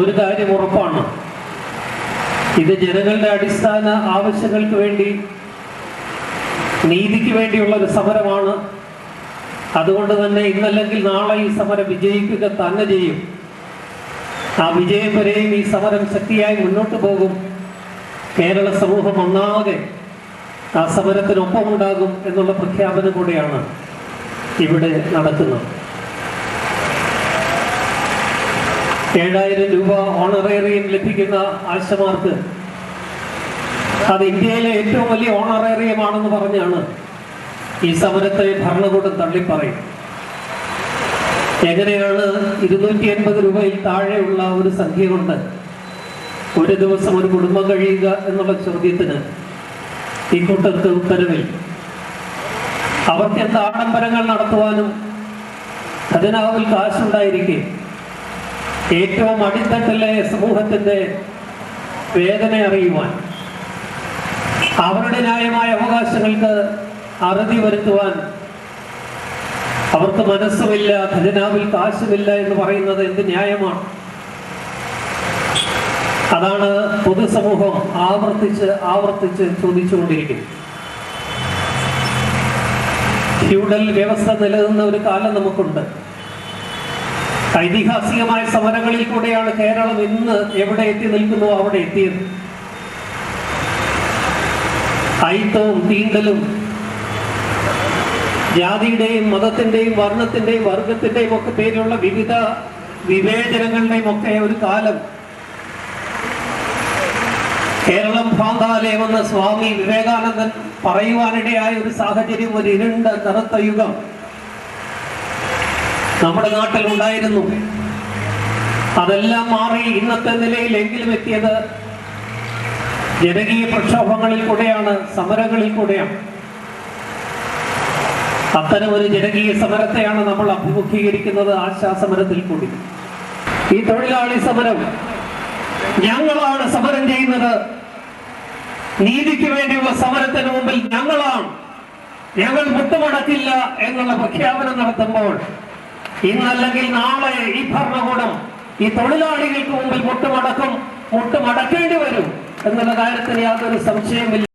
ഒരു കാര്യം ഉറപ്പാണ്. ഇത് ജനങ്ങളുടെ അടിസ്ഥാന ആവശ്യങ്ങൾക്ക് വേണ്ടി നീതിക്ക് വേണ്ടിയുള്ള ഒരു സമരമാണ്. അതുകൊണ്ട് തന്നെ ഇന്നല്ലെങ്കിൽ നാളെ ഈ സമരം വിജയിക്കുക തന്നെ ചെയ്യും. ആ വിജയം വരെയും ഈ സമരം ശക്തിയായി മുന്നോട്ട് പോകും. കേരള സമൂഹം ഒന്നാകെ ആ സമരത്തിനൊപ്പമുണ്ടാകും എന്നുള്ള പ്രഖ്യാപനം കൂടിയാണ് ഇവിടെ നടക്കുന്നത്. ഏഴായിരം രൂപ ഓണറേറിയം ലഭിക്കുന്ന ആശമാർക്ക്. അത് ഇന്ത്യയിലെ ഏറ്റവും വലിയ ഓണറേറിയമാണെന്ന് പറഞ്ഞാണ് ഈ സമരത്തെ ഭരണകൂടം തള്ളിപ്പറയും എങ്ങനെയാണ് ഇരുന്നൂറ്റി എൺപത് രൂപയിൽ താഴെയുള്ള ഒരു സംഖ്യ കൊണ്ട് ഒരു ദിവസം ഒരു കുടുംബം കഴിയുക എന്നുള്ള ചോദ്യത്തിന് ഈ കൂട്ടർക്ക് ഉത്തരവിൽ അവർക്ക് എന്ത് ആഡംബരങ്ങൾ നടത്തുവാനും അതിനാവിൽ കാശുണ്ടായിരിക്കെ. ഏറ്റവും അടിത്തട്ടിലെ സമൂഹത്തിന്റെ വേദന അറിയുവാൻ അവരുടെ ന്യായമായ അവകാശങ്ങൾക്ക് അറുതി വരുത്തുവാൻ അവർക്ക് മനസ്സുമില്ല ഖജനാവിൽ കാശുമില്ല എന്ന് പറയുന്നത് എന്ത് ന്യായമാണ്? അതാണ് പൊതുസമൂഹം ആവർത്തിച്ച് ആവർത്തിച്ച് ചോദിച്ചുകൊണ്ടിരിക്കുന്നത്. ഫ്യൂഡൽ വ്യവസ്ഥ നിലനിന്ന ഒരു കാലം നമുക്കുണ്ട്. ഐതിഹാസികമായ സമരങ്ങളിൽ കൂടെയാണ് കേരളം ഇന്ന് എവിടെ എത്തി നിൽക്കുന്നു അവിടെ എത്തിയത്. അയിത്തവും തീണ്ടലും ജാതിയുടെയും മതത്തിന്റെയും വർണത്തിന്റെയും വർഗത്തിന്റെയും ഒക്കെ പേരിലുള്ള വിവിധ വിവേചനങ്ങളുടെയും ഒക്കെ ഒരു കാലം. കേരളം ഭ്രാന്താലയമെന്ന് സ്വാമി വിവേകാനന്ദൻ പറയുവാനിടയായ ഒരു സാഹചര്യം ഒരു ഇരുണ്ട കറുത്ത യുഗം. നമ്മുടെ നാട്ടിൽ ഉണ്ടായിരുന്നു അതെല്ലാം മാറി ഇന്നത്തെ നിലയിലെങ്കിലും എത്തിയത് ജനകീയ പ്രക്ഷോഭങ്ങളിൽ കൂടെയാണ് സമരങ്ങളിൽ കൂടെയാണ്. അത്തരം ഒരു ജനകീയ സമരത്തെയാണ് നമ്മൾ അഭിമുഖീകരിക്കുന്നത് ആശാ സമരത്തിൽ കൂടി. ഈ തൊഴിലാളി സമരം ഞങ്ങളാണ് സമരം ചെയ്യുന്നത്. നീതിക്ക് വേണ്ടിയുള്ള സമരത്തിന് മുമ്പിൽ ഞങ്ങളാണ്. ഞങ്ങൾ മുട്ടുമടക്കില്ല എന്നുള്ള പ്രഖ്യാപനം നടത്തുമ്പോൾ ഇന്നല്ലെങ്കിൽ നാളെ ഈ ഭരണകൂടം ഈ തൊഴിലാളികൾക്ക് മുമ്പിൽ മുട്ടുമടക്കും മുട്ടുമടക്കേണ്ടി വരും എന്നുള്ള കാര്യത്തിന് യാതൊരു സംശയമില്ല